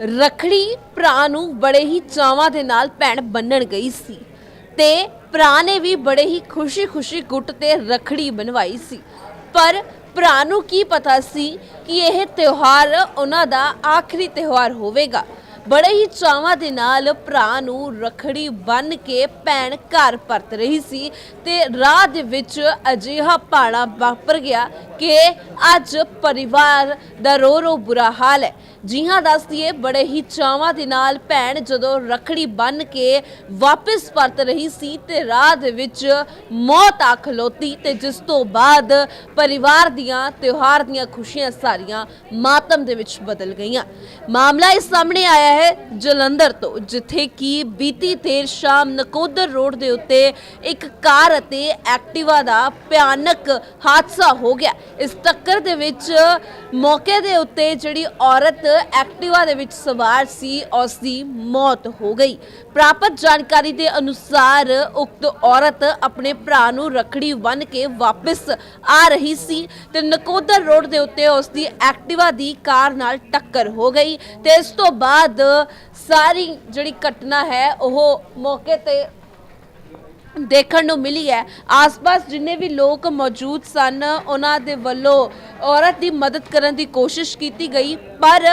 ਰਖੜੀ ਭਰਾ ਨੂੰ ਬੜੇ ਹੀ ਚਾਵਾਂ ਦੇ ਨਾਲ ਭੈਣ ਬੰਨਣ ਗਈ ਸੀ ਤੇ ਭਰਾ ਨੇ ਵੀ ਬੜੇ ਹੀ ਖੁਸ਼ੀ-ਖੁਸ਼ੀ ਗੁੱਟ ਤੇ ਰਖੜੀ ਬਣਵਾਈ ਸੀ। ਪਰ ਭਰਾ ਨੂੰ ਕੀ ਪਤਾ ਸੀ ਕਿ ਇਹ ਤਿਉਹਾਰ ਉਹਨਾਂ ਦਾ ਆਖਰੀ ਤਿਉਹਾਰ ਹੋਵੇਗਾ। ਬੜੇ ਹੀ ਚਾਵਾਂ ਦੇ ਨਾਲ ਭਰਾ ਨੂੰ ਰਖੜੀ ਬੰਨ ਕੇ ਭੈਣ ਘਰ ਪਰਤ ਰਹੀ ਸੀ ਤੇ ਰਾਹ ਦੇ ਵਿੱਚ ਅਜਿਹਾ ਪਾਣਾ ਵਾਪਰ ਗਿਆ ਕਿ ਅੱਜ ਪਰਿਵਾਰ ਦਾ ਰੋ ਰੋ ਬੁਰਾ ਹਾਲ ਹੈ। ਜੀ ਹਾਂ ਦੱਸਦੀਏ, ਬੜੇ ਹੀ ਚਾਵਾਂ ਦੇ ਨਾਲ ਭੈਣ ਜਦੋਂ ਰਖੜੀ ਬੰਨ ਕੇ ਵਾਪਸ ਪਰਤ ਰਹੀ ਸੀ ਤੇ ਰਾਹ ਦੇ ਵਿੱਚ ਮੌਤ ਆ ਖਲੋਤੀ ਤੇ ਜਿਸ ਤੋਂ ਬਾਅਦ ਪਰਿਵਾਰ ਦੀਆਂ ਤਿਉਹਾਰ ਦੀਆਂ ਖੁਸ਼ੀਆਂ ਸਾਰੀਆਂ ਮਾਤਮ ਦੇ ਵਿੱਚ ਬਦਲ ਗਈਆਂ। ਮਾਮਲਾ ਇਸ ਸਾਹਮਣੇ ਆਇਆ ਹੈ ਜਲੰਧਰ ਤੋਂ, ਜਿੱਥੇ ਕਿ ਬੀਤੀ ਦੇਰ ਸ਼ਾਮ ਨਕੋਦਰ ਰੋਡ ਦੇ ਉੱਤੇ ਇੱਕ ਕਾਰ ਅਤੇ ਐਕਟਿਵਾ ਦਾ ਭਿਆਨਕ ਹਾਦਸਾ ਹੋ ਗਿਆ। ਇਸ ਟੱਕਰ ਦੇ ਵਿੱਚ ਮੌਕੇ ਦੇ ਉੱਤੇ ਜਿਹੜੀ ਔਰਤ ਐਕਟਿਵਾ ਦੇ ਵਿੱਚ ਸਵਾਰ ਸੀ, ਉਸ ਦੀ ਮੌਤ ਹੋ ਗਈ। ਪ੍ਰਾਪਤ ਜਾਣਕਾਰੀ ਦੇ ਅਨੁਸਾਰ ਉਕਤ ਔਰਤ ਆਪਣੇ ਭਰਾ ਨੂੰ ਰਖੜੀ ਬੰਨ੍ਹ ਕੇ ਵਾਪਸ ਆ ਰਹੀ ਸੀ ਤੇ ਨਕੋਦਰ ਰੋਡ ਦੇ ਉੱਤੇ ਉਸ ਦੀ ਐਕਟਿਵਾ ਦੀ ਕਾਰ ਨਾਲ ਟੱਕਰ ਹੋ ਗਈ ਤੇ ਇਸ ਤੋਂ ਬਾਅਦ ਸਾਰੀ ਜਿਹੜੀ ਘਟਨਾ ਹੈ, ਉਹ ਮੌਕੇ ਤੇ ਦੇਖਣ ਨੂੰ ਮਿਲੀ ਹੈ। ਆਸ-ਪਾਸ ਜਿੰਨੇ ਵੀ ਲੋਕ ਮੌਜੂਦ ਸਨ, ਉਹਨਾਂ ਦੇ ਵੱਲੋਂ ਔਰਤ ਦੀ ਮਦਦ ਕਰਨ ਦੀ ਕੋਸ਼ਿਸ਼ ਕੀਤੀ ਗਈ, ਪਰ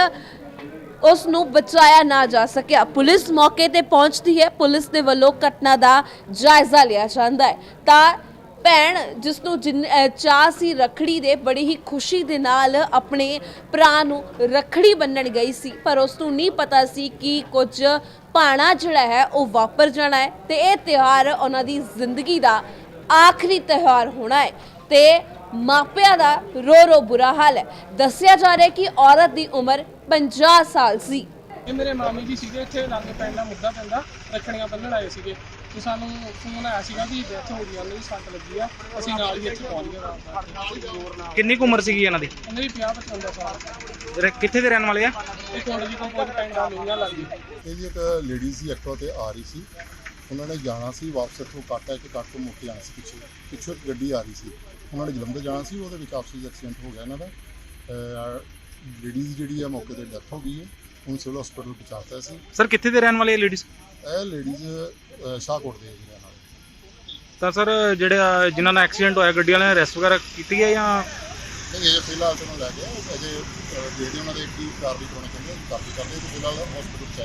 ਉਸ ਨੂੰ ਬਚਾਇਆ ਨਾ ਜਾ ਸਕਿਆ। ਪੁਲਿਸ ਮੌਕੇ ਤੇ ਪਹੁੰਚਦੀ ਹੈ, ਪੁਲਿਸ ਦੇ ਵੱਲੋਂ ਘਟਨਾ ਦਾ ਜਾਇਜ਼ਾ ਲਿਆ ਜਾਂਦਾ ਹੈ। ਤਾਂ ਭੈਣ, ਜਿਸ ਨੂੰ ਜਿੰਨ- ਸੀ ਰਖੜੀ ਦੇ, ਬੜੀ ਹੀ ਖੁਸ਼ੀ ਦੇ ਨਾਲ ਆਪਣੇ ਭਰਾ ਨੂੰ ਰਖੜੀ ਬੰਨਣ ਗਈ ਸੀ। ਪਰ ਉਸ ਨੂੰ ਨਹੀਂ ਪਤਾ ਸੀ ਕਿ ਕੁਝ ਭਾਣਾ ਜਿਹੜਾ ਹੈ, ਉਹ ਵਾਪਰ ਜਾਣਾ ਹੈ ਤੇ ਇਹ ਤਿਉਹਾਰ ਉਹਨਾਂ ਦੀ ਜ਼ਿੰਦਗੀ ਦਾ ਆਖਰੀ ਤਿਉਹਾਰ ਹੋਣਾ ਹੈ ਤੇ ਮਾਪਿਆਂ ਦਾ ਰੋ ਰੋ ਬੁਰਾ ਹਾਲ ਹੈ। ਦੱਸਿਆ ਜਾ ਰਿਹਾ ਕਿ ਔਰਤ ਦੀ ਉਮਰ 50 ਸਾਲ ਸੀ। ਇਹ ਮੇਰੇ ਮਾਮੀ ਜੀ ਸੀਗੇ ਇੱਥੇ ਲਾਗੇ ਪਿੰਡ ਦਾ ਮੁੱਦਾ ਪੈਂਦਾ, ਰੱਖੜੀਆਂ ਬੰਨਣ ਆਏ ਸੀਗੇ। ਤੇ ਸਾਨੂੰ ਫੋਨ ਆਇਆ ਸੀਗਾ ਕਿ ਡੈਥ ਹੋ ਗਈ ਉਹਨਾਂ ਦੀ ਸੱਟ ਲੱਗੀ ਆ। ਅਸੀਂ ਨਾਲ ਹੀ ਇੱਥੇ ਪਹੁੰਚ ਗਏ ਰਾਤ। ਕਿੰਨੀ ਕੁ ਉਮਰ ਸੀਗੀ ਇਹਨਾਂ ਦੀ? ਇਹਨਾਂ ਦੀ 50 55 ਸਾਲ। ਰ- ਕਿੱਥੇ ਦੇ ਰਹਿਣ ਵਾਲੇ ਆ? ਇਹ ਕੋਲ ਜੀ ਕੋਲ ਪਿੰਡ ਦਾ ਲੋਹੀਆਂ ਲੱਗੀ ਇਹ ਜੀ ਇੱਕ ਲੇਡੀ ਸੀ ਐਕਟਿਵਾ ਤੇ ਆ ਰਹੀ ਸੀ। ਉਹਨਾਂ ਨੇ ਜਾਣਾ ਸੀ ਵਾਪਸ ਇੱਥੋਂ ਕਾਟਾ ਕਿ ਕਾਟੋ ਮੁੜ ਕੇ ਆਣਾ ਸੀ ਪਿੱਛੇ। ਪਿੱਛੋਂ ਇੱਕ ਗੱਡੀ ਆ ਰਹੀ ਸੀ। ਉਹਨਾਂ ਨੇ ਜਲੰਧਰ ਜਾਣਾ ਸੀ ਉਹਦੇ ਵਿੱਚ ਆਪਸੀ ਐਕਸੀਡੈਂਟ ਹੋ ਗਿਆ ਇਹਨਾਂ ਦਾ। ਲੇਡੀਜ਼ ਜਿਹੜੀ ਆ ਮੌਕੇ ਤੇ ਡੈਥ ਹੋ ਗਈ ਹੈ। ਹੁਣ ਸਿਵਲ ਹਸਪੀਟਲ ਪਹੁੰਚਾਤਾ ਸੀ। ਸਰ ਕਿੱਥੇ ਦੇ ਰਹਿਣ ਵਾਲੇ ਲੇਡੀਜ਼ ਇਹ ਲੇਡੀਜ਼ ਸ਼ਾਹਕੋਟ ਦੇ ਏਰੀਆ ਨਾਲ। ਤਾਂ ਸਰ ਜਿਹੜਾ ਜਿਨ੍ਹਾਂ ਨਾਲ ਐਕਸੀਡੈਂਟ ਹੋਇਆ ਗੱਡੀ ਵਾਲਿਆਂ ਨੇ ਅਰੈਸਟ ਵਗੈਰਾ ਕੀਤੀ ਹੈ ਜਾਂ? ਨਹੀਂ ਇਹ ਫਿਲਹਾਲ ਤੋਂ ਲੈ ਗਿਆ ਅਜੇ ਦੇਖਦੇ ਉਹਨਾਂ ਦੇ ਕੀ ਕਾਰਵਾਈ ਹੋਣੀ ਚਾਹੀਦੀ ਹੈ ਕਾਰਵਾਈ ਕਰਦੇ ਤੇ ਫਿਲਹਾਲ ਹਸਪੀਟਲ ਚਾਹੀਦਾ